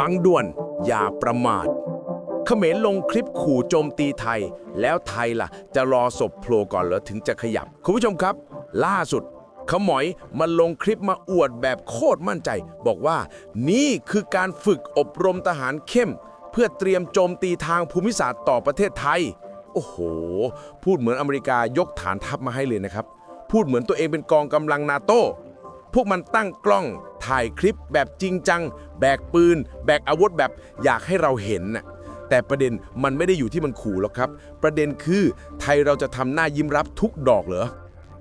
ฟังด่วน อย่าประมาทเขมรลงคลิปขู่โจมตีไทย แล้วไทยล่ะ จะรอศพโผล่ก่อนเหรอถึงจะขยับ คุณผู้ชมครับ ล่าสุดขมอยมันลงคลิปมาอวดแบบโคตรมั่นใจ บอกว่า นี่คือการฝึกอบรมทหารเข้ม เพื่อเตรียมโจมตีทางภูมิศาสตร์ต่อประเทศไทย โอ้โห พูดเหมือนอเมริกายกฐานทัพมาให้เลยนะครับ พูดเหมือนตัวเองเป็นกองกำลังนาโต้พวกมันตั้งกล้อง ถ่ายคลิปแบบจริงจัง แบกปืน แบกอาวุธแบบอยากให้เราเห็นน่ะแต่ประเด็นมันไม่ได้อยู่ที่มันขู่หรอกครับ ประเด็นคือไทยเราจะทำหน้ายิ้มรับทุกดอกเหรอ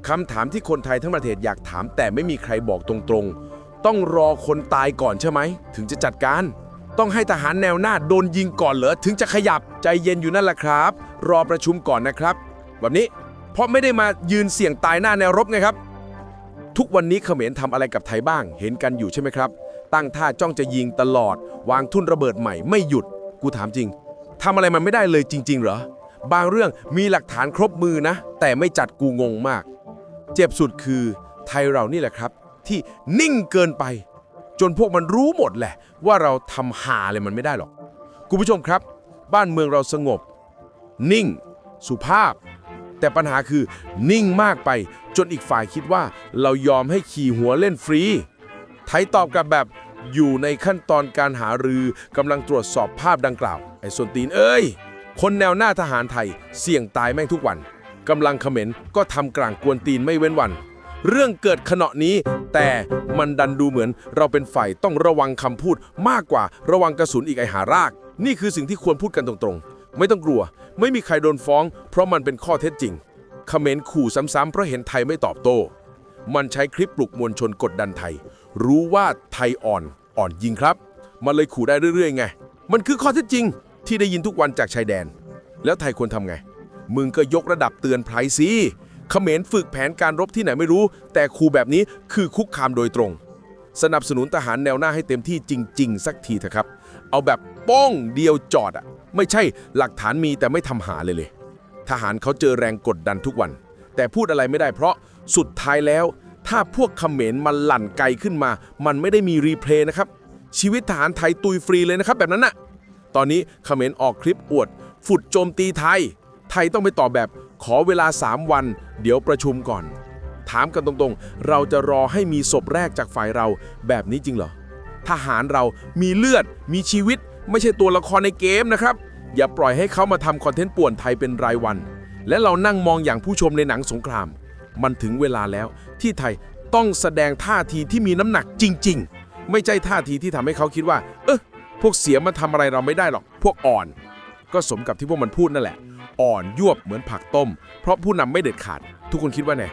คำถามที่คนไทยทั้งประเทศอยากถาม แต่ไม่มีใครบอกตรงๆ ต้องรอคนตายก่อนใช่ไหม ถึงจะจัดการ ต้องให้ทหารแนวหน้าโดนยิงก่อนเหรอถึงจะขยับใจเย็นอยู่นั่นแหละครับ รอประชุมก่อนนะครับ แบบนี้เพราะไม่ได้มายืนเสี่ยงตายหน้าแนวรบไงครับ ทุกวันนี้เขมรทำอะไรกับไทยบ้าง เห็นกันอยู่ใช่ไหมครับ ตั้งท่าจ้องจะยิงตลอด วางทุ่นระเบิดใหม่ไม่หยุด กูถามจริงทำอะไรมันไม่ได้เลยจริง ๆ เหรอ บางเรื่องมีหลักฐานครบมือนะ แต่ไม่จัดกูงงมาก เจ็บสุดคือไทยเรานี่แหละครับ ที่นิ่งเกินไป จนพวกมันรู้หมดแหละ ว่าเราทำหาอะไรมันไม่ได้หรอกคุณผู้ชมครับ บ้านเมืองเราสงบ นิ่ง สุภาพ แต่ปัญหาคือนิ่งมากไป จนอีกฝ่ายคิดว่าเรายอมให้ขี่หัวเล่นฟรี ไทยตอบกลับแบบอยู่ในขั้นตอนการหารือกำลังตรวจสอบภาพดังกล่าว ไอ้ส่วนตีนเอ้ย คนแนวหน้าทหารไทยเสี่ยงตายแม่งทุกวันกำลังเขม็นก็ทำกลางกวนตีนไม่เว้นวัน เรื่องเกิดขณะนี้ แต่มันดันดูเหมือนเราเป็นฝ่ายต้องระวังคำพูดมากกว่าระวังกระสุนอีกไอหาราก นี่คือสิ่งที่ควรพูดกันตรงๆ ไม่ต้องกลัว ไม่มีใครโดนฟ้อง เพราะมันเป็นข้อเท็จจริงเขมรขู่ซ้ำๆเพราะเห็นไทยไม่ตอบโต้ มันใช้คลิปปลุกมวลชนกดดันไทย รู้ว่าไทยอ่อนอ่อนยิงครับ มันเลยขู่ได้เรื่อยๆไง มันคือข้อเท็จจริง ที่ได้ยินทุกวันจากชายแดน แล้วไทยควรทำไง มึงก็ยกระดับเตือนภัยสิเขมรฝึกแผนการรบที่ไหนไม่รู้ แต่ขู่แบบนี้คือคุกคามโดยตรง สนับสนุนทหารแนวหน้าให้เต็มที่จริง ๆ สักทีเถอะครับ เอาแบบ ป้องเดียวจอดอะไม่ใช่หลักฐานมีแต่ไม่ทำหาเลยเลย ทหารเขาเจอแรงกดดันทุกวัน แต่พูดอะไรไม่ได้เพราะสุดท้ายแล้ว ถ้าพวกเขมรมันหลั่นไกลขึ้นมา มันไม่ได้มีรีเพลย์นะครับ ชีวิตทหารไทยตุยฟรีเลยนะครับ แบบนั้นน่ะตอนนี้เขมรออกคลิปอวดฟุดโจมตีไทย ไทยต้องไปตอบแบบขอเวลา 3 วัน เดี๋ยวประชุมก่อน ถามกันตรงๆ เราจะรอให้มีศพแรกจากฝ่ายเราแบบนี้จริงเหรอ ทหารเรามีเลือด มีชีวิต ไม่ใช่ตัวละครในเกมนะครับ อย่าปล่อยให้เขามาทำคอนเทนต์ป่วนไทยเป็นรายวัน และเรานั่งมองอย่างผู้ชมในหนังสงคราม มันถึงเวลาแล้ว ที่ไทยต้องแสดงท่าทีที่มีน้ำหนักจริง ๆ ไม่ใช่ท่าทีที่ทำให้เขาคิดว่า เออพวกเสียมาทำอะไรเราไม่ได้หรอก พวกอ่อน ก็สมกับที่พวกมันพูดนั่นแหละ อ่อนยวบเหมือนผักต้ม เพราะผู้นำไม่เด็ดขาด ทุกคนคิดว่าไง